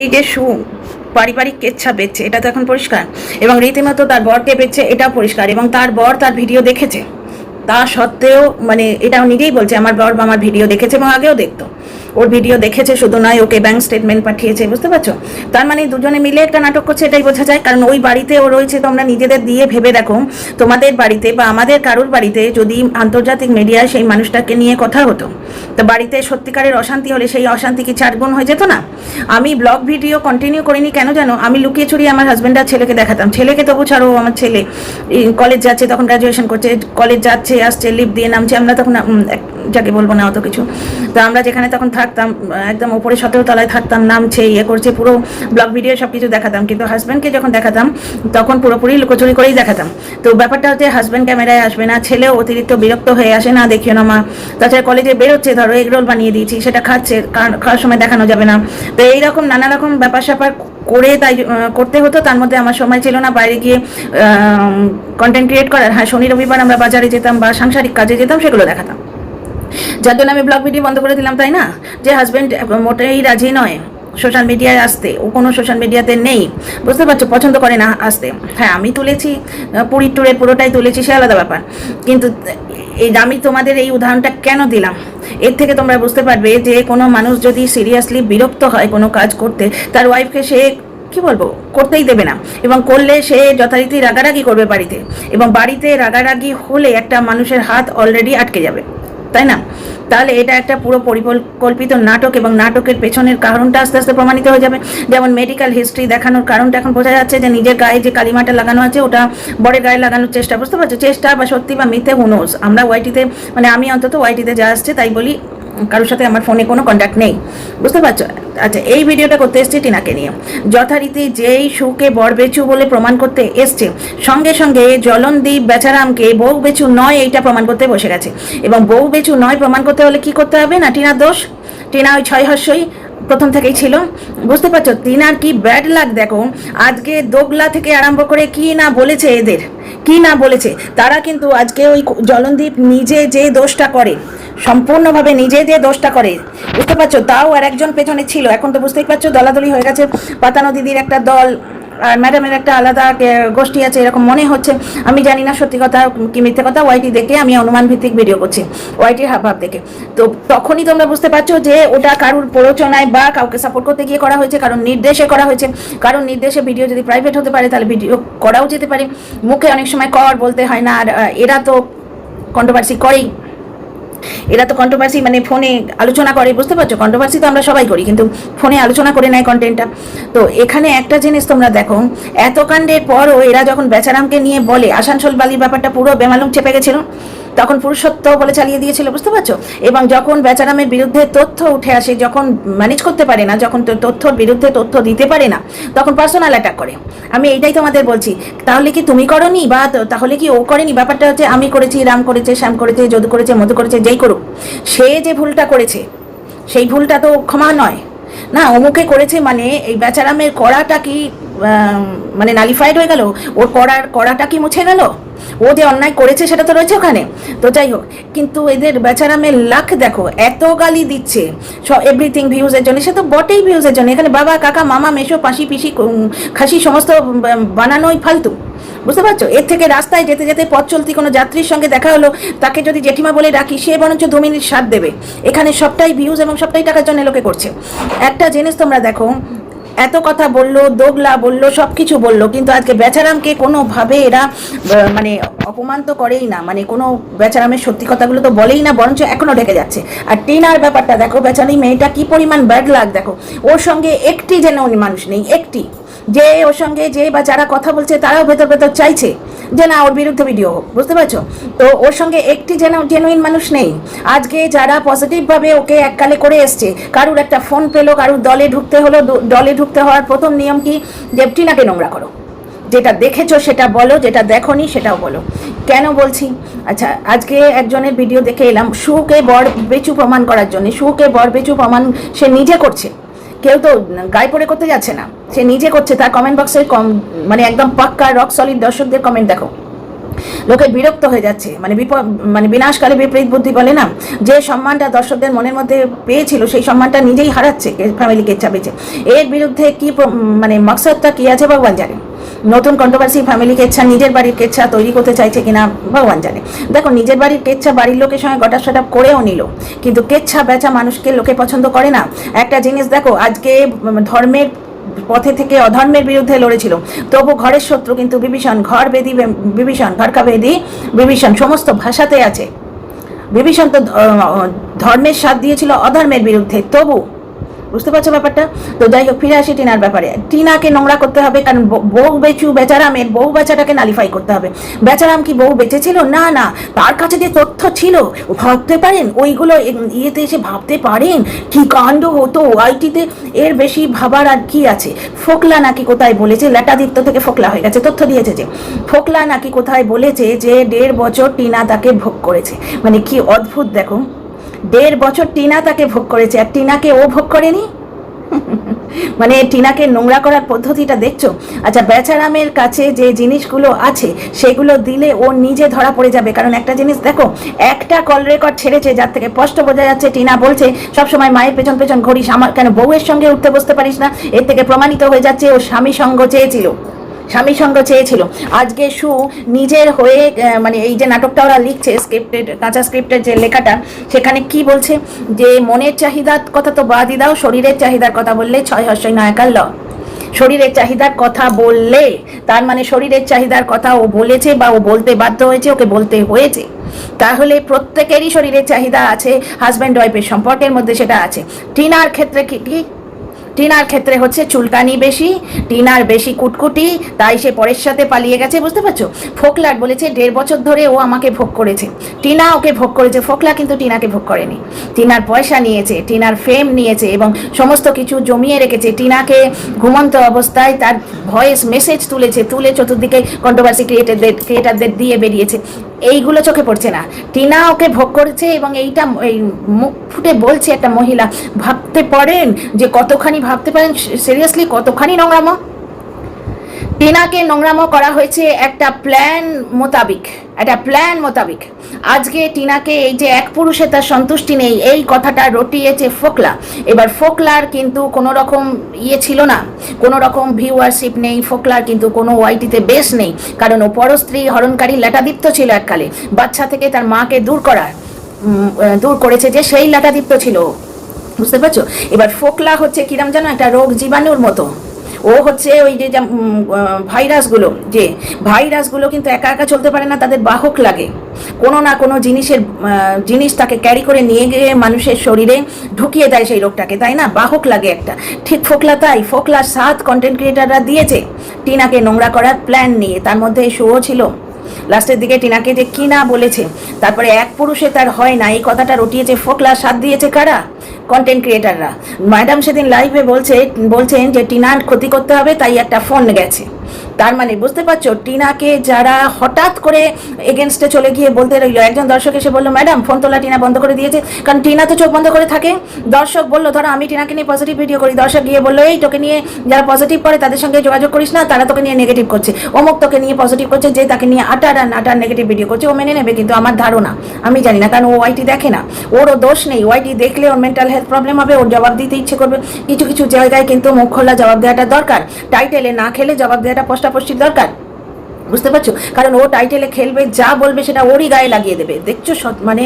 এই যে সু পারিবারিক কেচ্ছা পেয়েছে এটা তো এখন পরিষ্কার। এবং রীতিমতো তার বরকে পেয়েছে এটাও পরিষ্কার। এবং তার বর তার ভিডিও দেখেছে। তা সত্ত্বেও মানে এটাও নিজেই বলছে, আমার বর আমার ভিডিও দেখেছে এবং আগেও দেখতো। ওর ভিডিও দেখেছে শুধু নয়, ওকে ব্যাংক স্টেটমেন্ট পাঠিয়েছে, বুঝতে পারছ? তার মানে দুজনে মিলে একটা নাটক করছে, এটাই বোঝা যায়। কারণ ওই বাড়িতে ও রয়েছে, তোমরা নিজেদের দিয়ে ভেবে দেখো, তোমাদের বাড়িতে বা আমাদের কারোর বাড়িতে যদি আন্তর্জাতিক মিডিয়ায় সেই মানুষটাকে নিয়ে কথা হতো, তো বাড়িতে সত্যিকারের অশান্তি হলে সেই অশান্তি কি চার গুণ হয়ে যেত না? আমি ব্লগ ভিডিও কন্টিনিউ করিনি, কেন জানো? আমি লুকিয়ে ছড়িয়ে আমার হাজব্যান্ড আর ছেলেকে দেখাতাম। ছেলেকে তবু ছাড়ো আমার ছেলে। কলেজ যাচ্ছে, তখন গ্র্যাজুয়েশন করছে কলেজ যাচ্ছে আসছে লিপ দিয়ে নামছে। আমরা তখন যাকে বলব না অত কিছু। তো আমরা যেখানে তখন থাকতাম, একদম ওপরে সতেরো তলায় থাকতাম নামছে ইয়ে করছে, পুরো ব্লগ ভিডিও সব কিছু দেখাতাম। কিন্তু হাজব্যান্ডকে যখন দেখাতাম, তখন পুরোপুরি লুকোচুরি করেই দেখাতাম। তো ব্যাপারটা হচ্ছে হাজব্যান্ড ক্যামেরায় আসবে না ছেলেও অতিরিক্ত বিরক্ত হয়ে আসে না, দেখিও না মা। তাছাড়া কলেজে বেরোচ্ছে, ধরো এগ রোল বানিয়ে দিয়েছি, সেটা খাচ্ছে খাওয়ার সময় দেখানো যাবে না। তো এইরকম নানা রকম ব্যাপার স্যাপার করে তাই করতে হতো, তার মধ্যে আমার সময় ছিল না। বাইরে গিয়ে কন্টেন্ট ক্রিয়েট করার। হ্যাঁ শনি, রবিবার আমরা বাজারে যেতাম বা সাংসারিক কাজে যেতাম, সেগুলো দেখাতাম। যার জন্য আমি ব্লগ ভিডিও বন্ধ করে দিলাম, তাই না? যে হাজব্যান্ড মোটেই রাজি নয় সোশ্যাল মিডিয়ায় আসতে, ও কোনো সোশ্যাল মিডিয়াতে নেই। বুঝতে পারছ? পছন্দ করে না আসতে। হ্যাঁ আমি তুলেছি পুরীর ট্যুরের পুরোটাই তুলেছি, সে আলাদা ব্যাপার। কিন্তু, এই আমি তোমাদের এই উদাহরণটা কেন দিলাম? এর থেকে তোমরা বুঝতে পারবে যে কোনো মানুষ যদি সিরিয়াসলি বিরক্ত হয় কোনো কাজ করতে, তার ওয়াইফকে সে কি বলব? করতেই দেবে না। এবং করলে সে যথারীতি রাগারাগি করবে বাড়িতে। এবং বাড়িতে রাগারাগি হলে একটা মানুষের হাত অলরেডি আটকে যাবে। তাই না? তাহলে এটা একটা পুরো পরিকল্পিত নাটক এবং নাটকের পেছনের কারণটা আস্তে আস্তে প্রমাণিত হয়ে যাবে। যেমন মেডিকেল হিস্ট্রি দেখানোর কারণটা এখন বোঝা যাচ্ছে যে নিজের গায়ে যে কালিমাটা লাগানো আছে, ওটা বরের গায়ে লাগানোর চেষ্টা। বুঝতে পারছ? চেষ্টা বা সত্যি বা মিথ্যে হুনোস আমরা ওয়াইটিতে মানে আমি অন্তত ওয়াইটিতে যা আসছে তাই বলি। কারোর সাথে আমার ফোনে কোনো কন্ট্যাক্ট নেই। বুঝতে পারছ? আচ্ছা এই ভিডিওটা করতে এসছে টিনাকে নিয়ে। যথারীতি যেই সুকে বর বেচু বলে প্রমাণ করতে এসছে, সঙ্গে সঙ্গে জলনদীপ বেচারামকে বউ বেচু নয় এইটা প্রমাণ করতে বসে গেছে। এবং বউ বেচু নয় প্রমাণ করতে হলে কি করতে হবে না টিনার দোষ? টিনা ওই ছয় হর্ষই প্রথম থেকেই ছিল। বুঝতে পারছ, তিন আর কি ব্যাড লাগ দেখো। আজকে দোগলা থেকে আরম্ভ করে কি না বলেছে এদের? কি না বলেছে? তারা কিন্তু আজকে ওই জলনদীপ নিজে যে দোষটা করে, সম্পূর্ণভাবে নিজে যে দোষটা করে, বুঝতে পারছ? তাও আর একজন পেছনে ছিল। এখন তো বুঝতেই পারছ, দলাদলি হয়ে গেছে। পাতানো দিদির একটা দল ম্যাডামের একটা আলাদা গোষ্ঠী আছে, এরকম মনে হচ্ছে। আমি জানি না সত্যি কথা কি মিথ্যে কথা ওয়াইটি দেখে আমি অনুমান ভিত্তিক ভিডিও করছি ওয়াইটির হাব ভাব দেখে। তো তখনই তোমরা বুঝতে পারছ যে ওটা কারুর প্ররোচনায় বা কাউকে সাপোর্ট করতে গিয়ে করা হয়েছে কারণ নির্দেশে করা হয়েছে। কারণ নির্দেশে ভিডিও যদি প্রাইভেট হতে পারে, তাহলে ভিডিও করাও যেতে পারে। মুখে অনেক সময় কর বলতে হয় না, আর এরা তো কন্ট্রোভার্সি করেই। এরা তো কন্ট্রোভার্সি মানে ফোনে আলোচনা করে, বুঝতে পারছ? কন্ট্রোভার্সি তো আমরা সবাই করি, কিন্তু ফোনে আলোচনা করে নেয় কন্টেন্টটা তো এখানে একটা জিনিস তোমরা দেখো এত কাণ্ডের পরও এরা যখন বেচারামকে নিয়ে বলে, আসানসোল বালির ব্যাপারটা পুরো বেমালুম চেপে গেছিল তখন পুরুষত্ব বলে চালিয়ে দিয়েছিল, বুঝতে পারছ? এবং যখন বেচারামের বিরুদ্ধে তথ্য উঠে আসে, যখন ম্যানেজ করতে পারে না, যখন তথ্যর বিরুদ্ধে তথ্য দিতে পারে না, তখন পার্সোনাল অ্যাটাক করে। আমি এইটাই তোমাদের বলছি। তাহলে কি তুমি করনি? বা তাহলে কি ও করেনি? ব্যাপারটা হচ্ছে আমি করেছি, রাম করেছে, শ্যাম করেছে, যদু করেছে, মধু করেছে, যেই করুক। সে যে ভুলটা করেছে, সেই ভুলটা তো ক্ষমা নয়। না, অমুকে করেছে মানে এই বেচারামের করাটা কি মানে নালিফাইড হয়ে গেল? ওর করার, করাটা কি মুছে গেল? ও যে অন্যায় করেছে সেটা তো রয়েছে ওখানে। তো যাই হোক, কিন্তু এদের বেচারামের লাখ দেখো, এত গালি দিচ্ছে। সব এভরিথিং ভিউজের জন্য, সে তো বটেই ভিউজের জন্য। এখানে বাবা, কাকা, মামা মেশো পাশি, পিসি খাসি, সমস্ত বানানোই ফালতু। বুঝতে পারছ? এর থেকে রাস্তায় যেতে যেতে পথ চলতি কোনো যাত্রীর সঙ্গে দেখা হলো, তাকে যদি জেঠিমা বলে ডাকি, সে বরঞ্চ দু মিনিট সাথ দেবে। এখানে সবটাই ভিউজ এবং সবটাই টাকার জন্য লোকে করছে। একটা জিনিস তোমরা দেখো এত কথা বলল, দোগলা বলল সব কিছু বলল, কিন্তু আজকে বেচারামকে কোনোভাবে এরা মানে অপমান তো করেই না মানে কোনো বেচারামের সত্যি কথাগুলো তো বলেই না, বরঞ্চ এখনও ঢেকে যাচ্ছে। আর টিনার ব্যাপারটা দেখো, বেচারি মেয়েটা কি পরিমাণ ব্যাড লাগ দেখো। ওর সঙ্গে একটি যেন মানুষ নেই, একটি। যে ওর সঙ্গে যে বা যারা কথা বলছে তারাও ভেতর ভেতর চাইছে যে না, ওর বিরুদ্ধে ভিডিও হোক, বুঝতে পারছ? তো ওর সঙ্গে একটি যেন জেনুইন মানুষ নেই। আজকে যারা পজিটিভভাবে ওকে এককালে করে এসছে, কারুর একটা ফোন পেল, কারুর দলে ঢুকতে হলো দলে ঢুকতে হওয়ার প্রথম নিয়ম কি? যে টিনাকে নোংরা করো। যেটা দেখেছ সেটা বলো, যেটা দেখোনি সেটাও বলো। কেন বলছি? আচ্ছা আজকে একজনের ভিডিও দেখে এলাম সুকে বর বেচু প্রমাণ করার জন্য সুকে বর বেচু প্রমাণ সে নিজে করছে। কেউ তো গায়ে পড়ে করতে যাচ্ছে না। সে নিজে করছে, তার কমেন্ট বক্সের কম মানে একদম পাক্কা রক সলিড দর্শকদের কমেন্ট দেখো। লোকের বিরক্ত হয়ে যাচ্ছে। মানে বিপদ মানে বিনাশকালে বিপরীত বুদ্ধি বলে না। যে সম্মানটা দর্শকদের মনের মধ্যে পেয়েছিল, সেই সম্মানটা নিজেই হারাচ্ছে ফ্যামিলি কেচ্ছা এর বিরুদ্ধে কি মানে মকসদটা কি আছে ভগবান জানে। নতুন কন্ট্রোভার্সি ফ্যামিলি কেচ্ছা, নিজের বাড়ির কেচ্ছা তৈরি করতে চাইছে কিনা ভগবান জানে। দেখো, নিজের বাড়ির কেচ্ছা বাড়ির লোকের সঙ্গে গটা সেটা করেও নিল। কিন্তু কেচ্ছা বেচা মানুষকে লোকে পছন্দ করে না। একটা জিনিস দেখো, আজকে ধর্মের পথে থেকে অধর্মের বিরুদ্ধে লড়েছিল। তবু ঘরের শত্রু কিন্তু বিভীষণ, ঘর বেদি বিভীষণ, ঘরকা বেদি, বিভীষণ সমস্ত ভাষাতে আছে। বিভীষণ তো ধর্মের সাথ দিয়েছিল অধর্মের বিরুদ্ধে। তবু বুঝতে পারছ ব্যাপারটা? তো যাই হোক, ফিরে আসি টিনার ব্যাপারে। টিনাকে নোংরা করতে হবে, কারণ বউ বেচু, বেচারামের, বউ বেচাটাকে নালিফাই করতে হবে। বেচারাম কি বউ বেঁচেছিল? না না। তার কাছে যে তথ্য ছিল ভাবতে পারেন? ওইগুলো ইয়েতে এসে ভাবতে পারেন? কি কাণ্ড হতো আইটিতে এর বেশি ভাবার আর কি আছে? ফোকলা নাকি কোথায় বলেছে? লেটাদিত্য থেকে ফোকলা হয়ে গেছে, তথ্য দিয়েছে যে, ফোকলা নাকি কোথায় বলেছে যে, দেড় বছর টিনা তাকে ভোগ করেছে। মানে কি অদ্ভুত দেখো। দেড় বছর টিনা তাকে ভোগ করেছে, আর টিনাকে ও ভোগ করেনি? মানে টিনাকে নোংরা করার পদ্ধতিটা দেখছ? আচ্ছা বেচারামের কাছে যে জিনিসগুলো আছে, সেগুলো দিলে ও নিজে ধরা পড়ে যাবে। কারণ একটা জিনিস দেখো, একটা কল রেকর্ড ছেড়েছে, যার থেকে স্পষ্ট বোঝা যাচ্ছে টিনা বলছে, সবসময় মায়ের পেছন পেছন ঘড়িস আমার কেন বউয়ের সঙ্গে উঠতে বসতে পারিস না? এর থেকে প্রমাণিত হয়ে যাচ্ছে, ও স্বামী সঙ্গ চেয়েছিল। স্বামী সঙ্গ চেয়েছিল। আজকে সু নিজের হয়ে মানে এই যে নাটকটা ওরা লিখছে স্ক্রিপ্টেড কাঁচা স্ক্রিপ্টের যে লেখাটা, সেখানে কি বলছে? যে মনের চাহিদার কথা তো বাদই দাও, শরীরের চাহিদার কথা বললে ছয় হর্ষই নয়কার ল শরীরের চাহিদার কথা বললে, তার মানে শরীরের চাহিদার কথা ও বলেছে বা ও বলতে বাধ্য হয়েছে, ওকে বলতে হয়েছে। তাহলে প্রত্যেকেরই শরীরের চাহিদা আছে হাজব্যান্ড ওয়াইফের সম্পর্কের মধ্যে সেটা আছে। টিনার ক্ষেত্রে কি? টিনার ক্ষেত্রে হচ্ছে চুলকানি বেশি টিনার বেশি কুটকুটি, তাই সে পরের সাথে পালিয়ে গেছে, বুঝতে পারছ? ফোকলার বলেছে, দেড় বছর ধরে ও আমাকে ভোগ করেছে। টিনা ওকে ভোগ করেছে, ফোকলা কিন্তু টিনাকে ভোগ করেনি। টিনার পয়সা নিয়েছে, টিনার ফেম নিয়েছে এবং সমস্ত কিছু জমিয়ে রেখেছে। টিনাকে ঘুমন্ত অবস্থায় তার ভয়েস মেসেজ তুলেছে, তুলে চতুর্দিকে কন্ট্রোভার্সি ক্রিয়েটারদের ক্রিয়েটারদের দিয়ে বেরিয়েছে। এইগুলো চোখে পড়ছে না। টিনা ওকে ভোগ করেছে এবং এইটা এই মুখ ফুটে বলছে একটা মহিলা, ভাবতে পারেন যে কতখানি ভাবতে পারেন? সিরিয়াসলি কতখানি নোংরামো? টিনাকে নোংরামো করা হয়েছে একটা প্ল্যান মোতাবিক, একটা প্ল্যান মোতাবিক। আজকে টিনাকে এই যে এক পুরুষে তার সন্তুষ্টি নেই, এই কথাটা রটিয়েছে ফোকলা। এবার ফোকলার কিন্তু কোনো রকম ইয়ে ছিল না, কোনো রকম ভিউয়ারশিপ নেই, ফোকলার কিন্তু কোনো ওয়াইটিতে বেশ নেই, কারণ ও পরস্ত্রী হরণকারী লেটাদীপ্ত ছিল এককালে, বাচ্চা থেকে তার মাকে দূর করার দূর করেছে যে সেই লেটাদীপ্ত ছিল। বুঝতে পারছ? এবার ফোকলা হচ্ছে কিরাম যেন একটা রোগ জীবাণুর মতো। ও হচ্ছে ওই যে ভাইরাসগুলো যে ভাইরাসগুলো কিন্তু একা একা চলতে পারে না, তাদের বাহক লাগে। কোনো না কোনো জিনিসের জিনিস তাকে ক্যারি করে নিয়ে গিয়ে মানুষের শরীরে ঢুকিয়ে দেয় সেই রোগটাকে, তাই না? বাহক লাগে একটা। ঠিক ফোকলা তাই ফোকলা সাত কন্টেন্ট ক্রিয়েটাররা দিয়েছে। টিনাকে নোংরা করার প্ল্যান নিয়ে, তার মধ্যে শোও ছিল। লাস্টের দিকে টিনাকে যে কি না বলেছে, তারপরে এক পুরুষে তার হয় না, এই কথাটা রটিয়েছে ফোকলা, সাথ দিয়েছে কারা? কন্টেন্ট ক্রিয়েটাররা ম্যাডাম সেদিন লাইভে বলছে, বলছেন যে টিনার ক্ষতি করতে হবে, তাই একটা ফোন গেছে। তার মানে বুঝতে পারছ, টিনাকে যারা হঠাৎ করে এগেনস্টে চলে গিয়ে বলতে রইল, একজন দর্শক এসে বলল ম্যাডাম ফোন তোলা টিনা বন্ধ করে দিয়েছে। কারণ টিনা তো চোখ বন্ধ করে থাকে। দর্শক বলল, ধরো আমি টিনাকে নিয়ে পজিটিভ ভিডিও করি। দর্শক গিয়ে বলল, এই তোকে নিয়ে যারা পজিটিভ করে তাদের সঙ্গে যোগাযোগ করিস না, তারা তোকে নিয়ে নেগেটিভ করছে। অমুক তোকে নিয়ে পজিটিভ করছে যে তাকে নিয়ে আটার আর আটার নেগেটিভ ভিডিও করছে। ও মেনে নেবে, কিন্তু আমার ধারণা, আমি জানি না, কারণ ও ওয়াইটি দেখে না। ওরও দোষ নেই। ওয়াইটি দেখলে ওর মেন্টাল হেলথ প্রবলেম হবে, ওর জবাব দিতে ইচ্ছে করবে। কিছু কিছু জায়গায় কিন্তু মুখ খোলা জবাব দেওয়াটা দরকার। টাইটেলে না খেলে জবাব দেওয়াটা পোস্টাপোস্টির দরকার? বুঝতে পারছ? কারণ ও টাইটেলে খেলবে, যা বলবে সেটা ওরই গায়ে লাগিয়ে দেবে। দেখছ মানে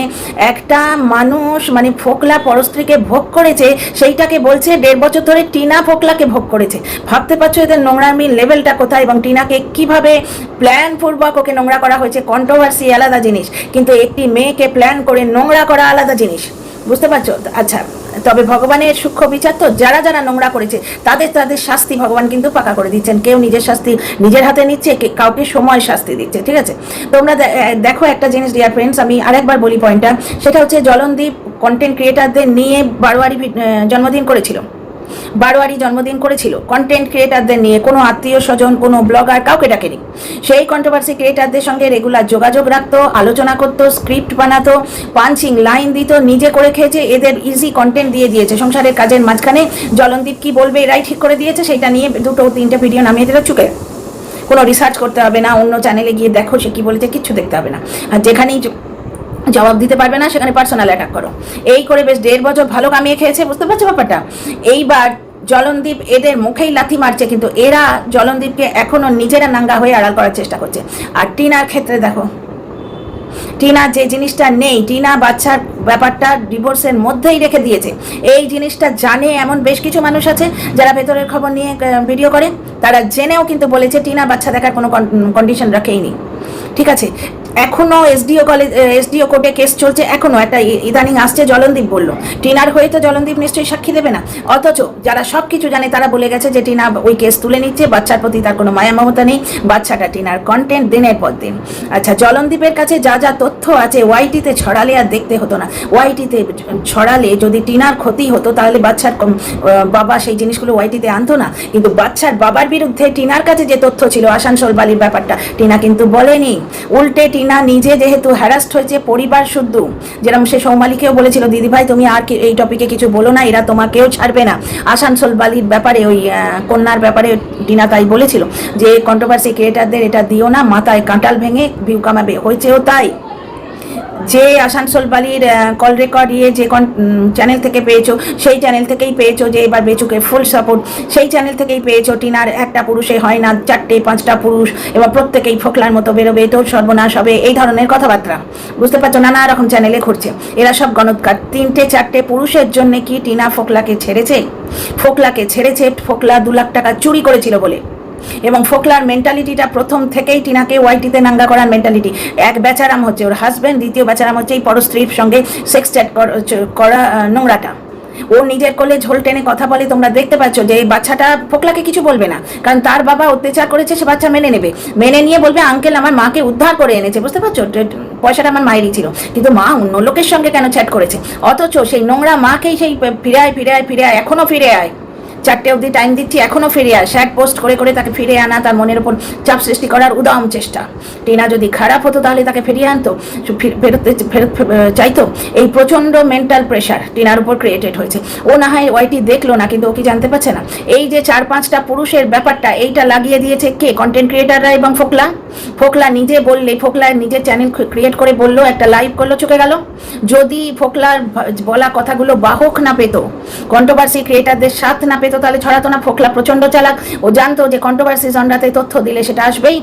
একটা মানুষ মানে ফোকলা পরস্ত্রীকে ভোগ করেছে, সেইটাকে বলছে দেড় বছর ধরে টিনা ফোকলাকে ভোগ করেছে। ভাবতে পারছ এদের নোংরামির লেভেলটা কোথায় এবং টিনাকে কীভাবে প্ল্যান পূর্বক ওকে নোংরা করা হয়েছে? কন্ট্রোভার্সি আলাদা জিনিস। কিন্তু একটি মেয়েকে প্ল্যান করে নোংরা করা আলাদা জিনিস। বুঝতে পারছ? আচ্ছা তবে ভগবানের সূক্ষ্ম বিচার তো যারা যারা নোংরা করেছে, তাদের তাদের শাস্তি ভগবান কিন্তু পাকা করে দিচ্ছেন। কেউ নিজের শাস্তি নিজের হাতে নিচ্ছে কাউকে সময় শাস্তি দিচ্ছে, ঠিক আছে? তোমরা দেখো একটা জিনিস ডিয়ার ফ্রেন্ডস আমি আরেকবার বলি পয়েন্টটা সেটা হচ্ছে জলনদীপ কন্টেন্ট ক্রিয়েটারদের নিয়ে বারোয়ারি জন্মদিন করেছিল। বারোয়ারি জন্মদিন করেছিল। কন্টেন্ট ক্রিয়েটারদের নিয়ে কোনো আত্মীয় স্বজন, কোনো ব্লগার কাউকে ডাকেনি। সেই কন্ট্রোভার্সি ক্রিয়েটারদের সঙ্গে রেগুলার যোগাযোগ রাখতো, আলোচনা করতো স্ক্রিপ্ট বানাতো পাঞ্চিং লাইন দিত, নিজে করে খেয়েছে, এদের ইজি কন্টেন্ট দিয়ে দিয়েছে। সংসারের কাজের মাঝখানে জলনদীপ কি বলবে, এরাই ঠিক করে দিয়েছে সেটা নিয়ে দুটো তিনটে ভিডিও নামিয়ে দিল চুকে। কোনো রিসার্চ করতে হবে না, অন্য চ্যানেলে গিয়ে দেখো সে কী বলেছে, কিচ্ছু দেখতে হবে না। আর যেখানেই জবাব দিতে পারবে না, সেখানে পার্সোনাল অ্যাটাক করো। এই করে বেশ দেড় বছর ভালো কামিয়ে খেয়েছে, বুঝতে পারছ ব্যাপারটা? এইবার জলনদীপ এদের মুখেই লাথি মারছে, কিন্তু এরা জলনদীপকে এখনও নিজেরা নাঙ্গা হয়ে আড়াল করার চেষ্টা করছে। আর টিনার ক্ষেত্রে দেখো, টিনা যে জিনিসটা নেই, টিনা বাচ্চার ব্যাপারটা ডিভোর্সের মধ্যেই রেখে দিয়েছে। এই জিনিসটা জানে এমন বেশ কিছু মানুষ আছে, যারা ভেতরের খবর নিয়ে ভিডিও করে। তারা জেনেও কিন্তু বলেছে, টিনা বাচ্চা দেখার কোনো কন্ডিশন রাখেইনি। ঠিক আছে। এখনও এসডিও কলেজ এসডিও কোর্টে কেস চলছে, এখনও একটা ইদানিং আসছে, জলনদীপ বলল। টিনার হয়ে তো জলনদীপ নিশ্চয়ই সাক্ষী দেবে না। অথচ যারা সব কিছু জানে, তারা বলে গেছে যে টিনা ওই কেস তুলে নিচ্ছে, বাচ্চার প্রতি তার কোনো মায়া মমতা নেই, বাচ্চাটা টিনার কন্টেন্ট দিনের পর দিন। আচ্ছা জলনদীপের কাছে যা যা তথ্য আছে ওয়াইটিতে ছড়ালে আর দেখতে হতো না। ওয়াইটিতে ছড়ালে যদি টিনার ক্ষতি হতো, তাহলে বাচ্চার বাবা সেই জিনিসগুলো ওয়াইটিতে আনতো না। কিন্তু বাচ্চার বাবার বিরুদ্ধে টিনার কাছে যে তথ্য ছিল, আসানসোল বালির ব্যাপারটা, টিনা কিন্তু বলেনি উল্টে টিনা নিজে যেহেতু হ্যারাস্ট হয়েছে, পরিবার শুদ্ধ। যেরকম সে সৌমালিকেও বলেছিল, দিদিভাই, তুমি আর এই টপিকে কিছু বলো না, এরা তোমাকেও ছাড়বে না। আসানসোল বালির ব্যাপারে ওই কন্যার ব্যাপারে টিনা তাই বলেছিল যে কন্ট্রোভার্সি ক্রিয়েটারদের এটা দিও না, মাথায় কাঁটাল ভেঙে ভিউ কামাবে। হয়েছেও তাই। যে আসানসোল বালির কল রেকর্ড ইয়ে যে কন চ্যানেল থেকে পেয়েছ, সেই চ্যানেল থেকেই পেয়েছ যে এবার বেচুকে ফুল সাপোর্ট সেই চ্যানেল থেকেই পেয়েছ টিনার একটা পুরুষে হয় না, চারটে, পাঁচটা পুরুষ, এবার প্রত্যেকেই ফোকলার মতো বেরোবে, তোর সর্বনাশ হবে, এই ধরনের কথাবার্তা। বুঝতে পারছ? নানা রকম চ্যানেলে ঘুরছে। এরা সব গণৎকার। তিনটে, চারটে পুরুষের জন্য কি টিনা ফোকলাকে ছেড়েছে? ফোকলাকে ছেড়েছে, ফোকলা দু লাখ টাকা চুরি করেছিল বলে। এবং ফোকলার মেন্টালিটিটা প্রথম থেকেই টিনাকে ওয়াইটিতে নাঙ্গা করার মেন্টালিটি এক বেচারাম হচ্ছে ওর হাজব্যান্ড দ্বিতীয় বেচারাম হচ্ছে এই পরস্ত্রীর সঙ্গে সেক্স চ্যাট করা নোংরাটা। ও নিজের কোলে ঝোল টেনে কথা বলে, তোমরা দেখতে পাচ্ছ যে এই বাচ্চাটা ফোকলাকে কিছু বলবে না। কারণ তার বাবা অত্যাচার করেছে, সে বাচ্চা মেনে নেবে। মেনে নিয়ে বলবে আঙ্কেল আমার মাকে উদ্ধার করে এনেছে। বুঝতে পারছ? পয়সাটা আমার মায়েরই ছিল। কিন্তু মা অন্য লোকের সঙ্গে কেন চ্যাট করেছে? অথচ সেই নোংরা মাকেই সেই ফিরে আয় ফিরে আয় ফিরে আয় এখনও ফিরে আয়। চারটে অবধি টাইম দিচ্ছি এখনও ফিরে আয়। শ্যাট পোস্ট করে করে তাকে ফিরে আনা তার মনের ওপর চাপ সৃষ্টি করার উদাম চেষ্টা। টিনা যদি খারাপ হতো তাহলে তাকে ফিরিয়ে আনতো ফির- ফেরত ফেরত চাইতো। এই প্রচণ্ড মেন্টাল প্রেশার টিনার উপর ক্রিয়েটেড হয়েছে। ও না হয় ওয়াইটি দেখল না, কিন্তু ও কি জানতে পারছে না? এই যে চার পাঁচটা পুরুষের ব্যাপারটা, এইটা লাগিয়ে দিয়েছে কে? কন্টেন্ট ক্রিয়েটাররা এবং ফোকলা? ফোকলা নিজে বললে, ফোকলা নিজের চ্যানেল ক্রিয়েট করে বলল, একটা লাইভ করল, চুকে গেল। যদি ফোকলার বলা কথাগুলো বাহক না পেত কন্ট্রোভার্সি ক্রিয়েটারদের সাথ না পেতো তাহলে ছড়াতো না, ফোকলা প্রচণ্ড চালাক। ও জানতো যে কন্ট্রোভার্সি জনরাতে তথ্য দিলে সেটা আসবেই।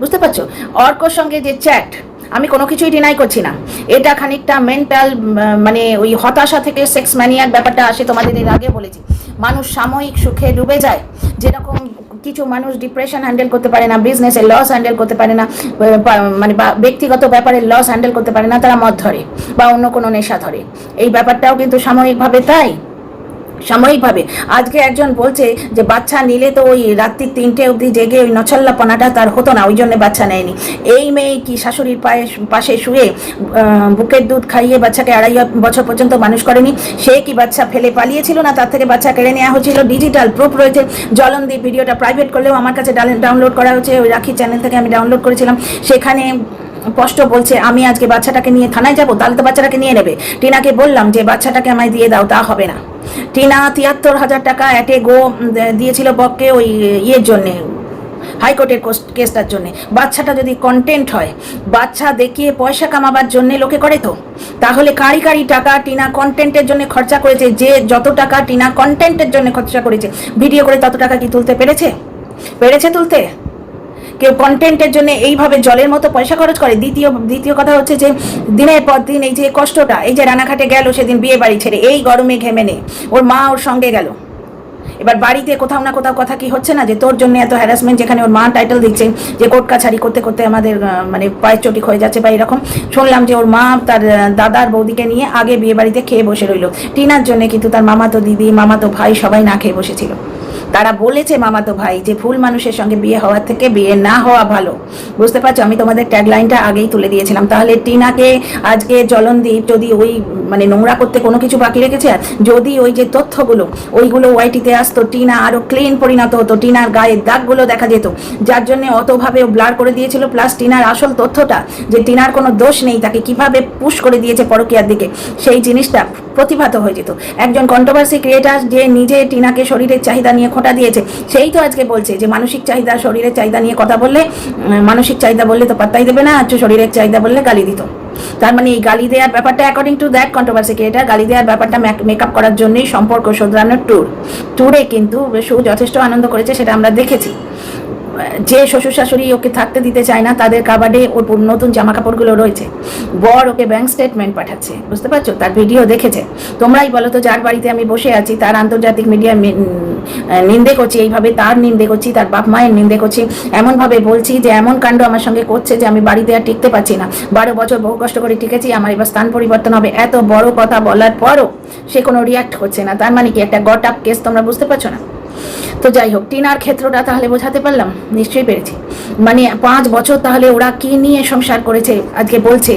বুঝতে পারছ? অর্কর সঙ্গে যে চ্যাট আমি কোনো কিছুই ডিনাই করছি না। এটা খানিকটা মেন্টাল মানে ওই হতাশা থেকে সেক্স ম্যানিয়ার ব্যাপারটা আসে, তোমাদের এর আগে বলেছি। মানুষ সাময়িক সুখে ডুবে যায়। যেরকম কিছু মানুষ ডিপ্রেশন হ্যান্ডেল করতে পারে না বিজনেসের লস হ্যান্ডেল করতে পারে না মানে ব্যক্তিগত ব্যাপারে লস হ্যান্ডেল করতে পারে না, তারা মদ ধরে বা অন্য কোনো নেশা ধরে। এই ব্যাপারটাও কিন্তু সাময়িকভাবে তাই। সাময়িকভাবে। আজকে একজন বলছে যে, বাচ্চা নিলে তো ওই রাত্রি তিনটে অবধি জেগে ওই নছল্লাপনাটা তার হতো না, ওই জন্য বাচ্চা নেয়নি। এই মেয়ে কি শাশুড়ির পায়ে, পাশে শুয়ে বুকের দুধ খাইয়ে বাচ্চাকে আড়াই বছর পর্যন্ত মানুষ করেনি? সে কি বাচ্চা ফেলে পালিয়েছিল না তার থেকে বাচ্চা কেড়ে নেওয়া হয়েছিল? ডিজিটাল প্রুফ রয়েছে। জলনদীপ ভিডিওটা প্রাইভেট করলেও আমার কাছে ডাউনলোড করা হয়েছে। ওই রাখি চ্যানেল থেকে আমি ডাউনলোড করেছিলাম। সেখানে স্পষ্ট বলছে, আমি আজকে বাচ্চাটাকে নিয়ে থানায় যাব, তাহলে তো বাচ্চাটাকে নিয়ে নেবে। টিনাকে বললাম যে, বাচ্চাটাকে আমায় দিয়ে দাও, তা হবে না। টিনা তিয়াত্তর হাজার টাকা অ্যাটে গো দিয়েছিল বককে ওই ইয়ের জন্যে, হাইকোর্টের কেসটার জন্য। বাচ্চাটা যদি কন্টেন্ট হয়, বাচ্চা দেখিয়ে পয়সা কামাবার জন্য লোকে করে তো? তাহলে কারি কারি টাকা টিনা কন্টেন্টের জন্য খরচা করেছে, যে যত টাকা টিনা কন্টেন্টের জন্য খরচা করেছে ভিডিও করে তত টাকা কি তুলতে পেরেছে? পেরেছে তুলতে? কেউ কন্টেন্টের জন্য এইভাবে জলের মতো পয়সা খরচ করে। দ্বিতীয় দ্বিতীয় কথা হচ্ছে যে, দিনের পর দিন এই যে কষ্টটা, এই যে রানাঘাটে গেল সেদিন বিয়ে বাড়ি ছেড়ে, এই গরমে ঘেমে নে। ওর মা ওর সঙ্গে গেল। এবার বাড়িতে কোথাও না কোথাও কথা কি হচ্ছে না যে, তোর জন্য এত হ্যারাসমেন্ট যেখানে ওর মা টাইটেল দিচ্ছে, যে কোর্ট কাছারি করতে করতে আমাদের মানে পায়ের চটিক হয়ে যাচ্ছে বা এরকম। শুনলাম যে ওর মা তার দাদার বৌদিকে নিয়ে আগে বিয়ে বাড়িতে খেয়ে বসে রইল। টিনার জন্য কিন্তু তার মামাতো দিদি, মামাতো ভাই সবাই না খেয়ে বসেছিল। তারা বলেছে, মামাতো ভাই, যে ভুল মানুষের সঙ্গে বিয়ে হওয়ার থেকে বিয়ে না হওয়া ভালো। বুঝতে পারছ? আমি তোমাদের ট্যাগলাইনটা আগেই তুলে দিয়েছিলাম। তাহলে টিনাকে আজকে জলনদীপ যদি ওই মানে নোংরা করতে কোনো কিছু বাকি রেখেছে যদি ওই যে তথ্যগুলো, ওইগুলো ওয়াইটিতে আসতো, টিনা আরও ক্লিন পরিণত হতো, টিনার গায়ের দাগগুলো দেখা যেত। যার জন্য অতভাবে ব্লার করে দিয়েছিল প্লাস টিনার আসল তথ্যটা, যে টিনার কোনো দোষ নেই, তাকে কীভাবে পুশ করে দিয়েছে পরকীয়ার দিকে, সেই জিনিসটা প্রতিভাত হয়ে যেত। একজন কন্ট্রোভার্সি ক্রিয়েটার যে নিজে টিনাকে শরীরের চাহিদা নিয়ে ওটা দিয়েছে। সেই তো আজকে বলছে যে মানসিক চাহিদা, শরীরের চাহিদা নিয়ে কথা বললে মানসিক চাহিদা বললে তো পাত্তাই দেবে না, আর শরীরের চাহিদা বললে গালি দিত। তার মানে এই গালি দেওয়ার ব্যাপারটা অ্যাকর্ডিং টু দ্যাট কন্ট্রোভার্সি এটা গালি দেওয়ার ব্যাপারটা মেকআপ করার জন্যই সম্পর্ক শোধরানোর ট্যুর ট্যুরে কিন্তু সু যথেষ্ট আনন্দ করেছে, সেটা আমরা দেখেছি। যে শ্বশুর শাশুড়ি ওকে থাকতে দিতে চায় না, তাদের কাবাডে ওর নতুন জামা কাপড়গুলো রয়েছে। বর ওকে ব্যাংক স্টেটমেন্ট পাঠাচ্ছে, বুঝতে পারছ? তার ভিডিও দেখেছে। তোমরাই বলো তো যার বাড়িতে আমি বসে আছি, তার আন্তর্জাতিক মিডিয়া নিন্দে করছি, এইভাবে তার নিন্দে করছি, তার বাপ মায়ের নিন্দে করছি, এমনভাবে বলছি যে এমন কাণ্ড আমার সঙ্গে করছে যে আমি বাড়িতে আর টিকতে পারছি না। বারো বছর বহু কষ্ট করে টিকেছি, আমার এবার স্থান পরিবর্তন হবে। এত বড় কথা বলার পরও সে কোনো রিয়াক্ট করছে না। তার মানে কি একটা গট আপ কেস তোমরা বুঝতে পারছ না? তো যাই হোক, টিনার ক্ষেত্রটা তাহলে বোঝাতে পারলাম, নিশ্চয়ই পেরেছি। মানে পাঁচ বছর তাহলে ওরা কি নিয়ে সংসার করেছে, আজকে বলছে,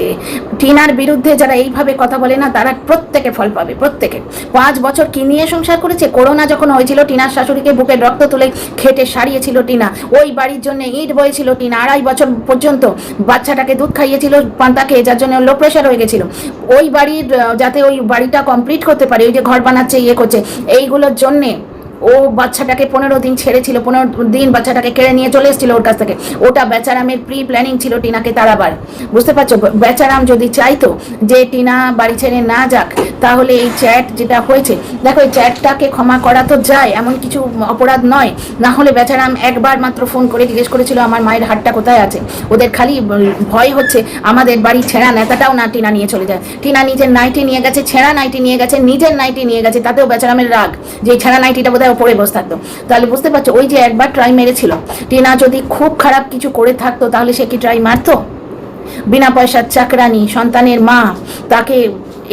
টিনার বিরুদ্ধে যারা এইভাবে কথা বলে না, তারা প্রত্যেকে ফল পাবে, প্রত্যেকে। পাঁচ বছর কি নিয়ে সংসার করেছে? করোনা যখন হয়েছিল, টিনার শাশুড়িকে বুকে রক্ত তুলে খেটে সারিয়েছিল টিনা। ওই বাড়ির জন্য ইট বয়েছিল টিনা, আড়াই বছর পর্যন্ত বাচ্চাটাকে দুধ খাইয়েছিল পান্তাকে, যার জন্য লো প্রেশার হয়ে গেছিল। ওই বাড়ির যাতে ওই বাড়িটা কমপ্লিট করতে পারে, ওই যে ঘর বানাচ্ছে ইয়ে করছে, এইগুলোর জন্যে ও বাচ্চাটাকে পনেরো দিন ছেড়েছিল, পনেরো দিন বাচ্চাটাকে কেড়ে নিয়ে চলে এসেছিল ওর কাছ থেকে। ওটা বেচারামের প্রি প্ল্যানিং ছিল টিনাকে তাড়াবার। বুঝতে পারছ? বেচারাম যদি চাইতো যে টিনা বাড়ি ছেড়ে না যাক, তাহলে এই চ্যাট যেটা হয়েছে, দেখো এই চ্যাটটাকে ক্ষমা করা তো যায়, এমন কিছু অপরাধ নয়। না হলে বেচারাম একবার মাত্র ফোন করে জিজ্ঞেস করেছিল, আমার মায়ের হাতটা কোথায় আছে? ওদের খালি ভয় হচ্ছে, আমাদের বাড়ি ছেঁড়া নেতাটাও না টিনা নিয়ে চলে যায়। টিনা নিজের নাইটি নিয়ে গেছে, ছেঁড়া নাইটি নিয়ে গেছে, নিজের নাইটি নিয়ে গেছে, তাতেও বেচারামের রাগ যে ছেঁড়া নাইটিটা বোধহয় পরে বসে থাকতো। তাহলে বুঝতে পারছ, ওই যে একবার ট্রাই মেরেছিল, টিনা যদি খুব খারাপ কিছু করে থাকতো, তাহলে সে কি ট্রাই মারতো? বিনা পয়সার চাকরানি, সন্তানের মা, তাকে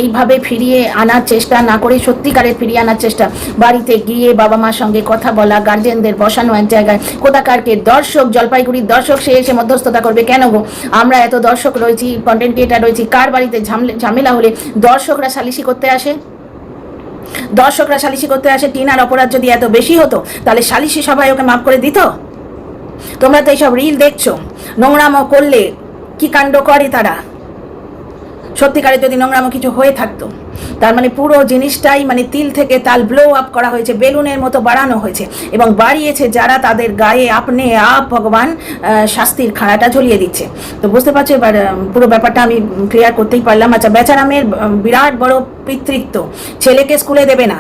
এইভাবে ফিরিয়ে আনার চেষ্টা না করে সত্যিকারের ফিরিয়ে আনার চেষ্টা। বাড়িতে গিয়ে বাবা মার সঙ্গে কথা বলা গার্জেনদের বসানো এক জায়গায়, কোথাকারকে দর্শক, জলপাইগুড়ির দর্শক সে এসে মধ্যস্থতা করবে কেন গো? আমরা এত দর্শক রয়েছি কন্টেন্ট ক্রিয়েটার রয়েছি, কার বাড়িতে ঝামেলা হলে দর্শকরা সালিশি করতে আসে? দর্শকরা সালিশি করতে আসে টিনার অপরাধ যদি এত বেশি হতো, তাহলে সালিশি সবাই ওকে মাফ করে দিত? তোমরা তো এইসব রিল দেখছ। নোংরামো করলে কি কাণ্ড করে তারা? সত্যিকারে যদি নোংরামো কিছু হয়ে থাকতো, তার মানে পুরো জিনিসটাই মানে তিল থেকে তাল ব্লো আপ করা হয়েছে, বেলুনের মতো বাড়ানো হয়েছে এবং বাড়িয়েছে যারা তাদের গায়ে আপনি আপ ভগবান শাস্তির খাড়াটা ঝুলিয়ে দিচ্ছে। তো বুঝতে পারছ এবার পুরো ব্যাপারটা আমি ক্লিয়ার করতেই পারলাম। আচ্ছা বেচারামের বিরাট বড় পিতৃত্ব, ছেলেকে স্কুলে দেবে না।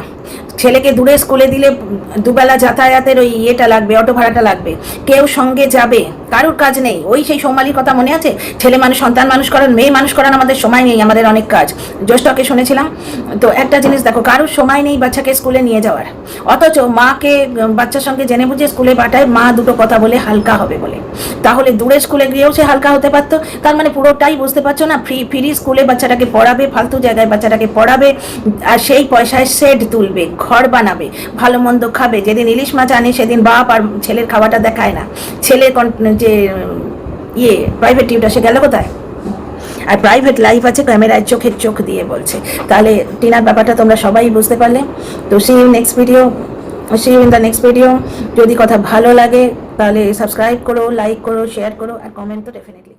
ছেলেকে দূরে স্কুলে দিলে দুবেলা যাতায়াতের ওই ইয়েটা লাগবে, অটো ভাড়াটা লাগবে। কেউ সঙ্গে যাবে, কারোর কাজ নেই। ওই সেই সোমালির কথা মনে আছে? ছেলে মানুষ, সন্তান মানুষ করান মেয়ে মানুষ করান আমাদের সময় নেই, আমাদের অনেক কাজ। জ্যৈষ্ঠকে শুনেছিলাম। তো একটা জিনিস দেখো, কারোর সময় নেই বাচ্চাকে স্কুলে নিয়ে যাওয়ার। অথচ মাকে, বাচ্চার সঙ্গে জেনে বুঝে স্কুলে পাঠায়, মা দুটো কথা বলে হালকা হবে বলে। তাহলে দূরে স্কুলে গিয়েও সে হালকা হতে পারতো? তার মানে পুরোটাই বুঝতে পারছ না? ফ্রি ফ্রি স্কুলে বাচ্চাটাকে পড়াবে, ফালতু জায়গায় বাচ্চাটাকে পড়াবে, আর সেই পয়সায় সেট তুলবে। ঘর বানাবে, ভালো মন্দ খাবে। যেদিন ইলিশ মাছ আনে, সেদিন বাপ আর ছেলের খাওয়াটা দেখায় না। ছেলের যে ইয়ে প্রাইভেট টিউটা সে গেল কোথায়? আর প্রাইভেট লাইফ আছে, ক্যামেরায় চোখের চোখ দিয়ে বলছে। তাহলে টিনার ব্যাপারটা তোমরা সবাই বুঝতে পারলে। তো see you next video see you in the next video যদি কথা ভালো লাগে, তাহলে সাবস্ক্রাইব করো লাইক করো শেয়ার করো, আর কমেন্ট তো ডেফিনেটলি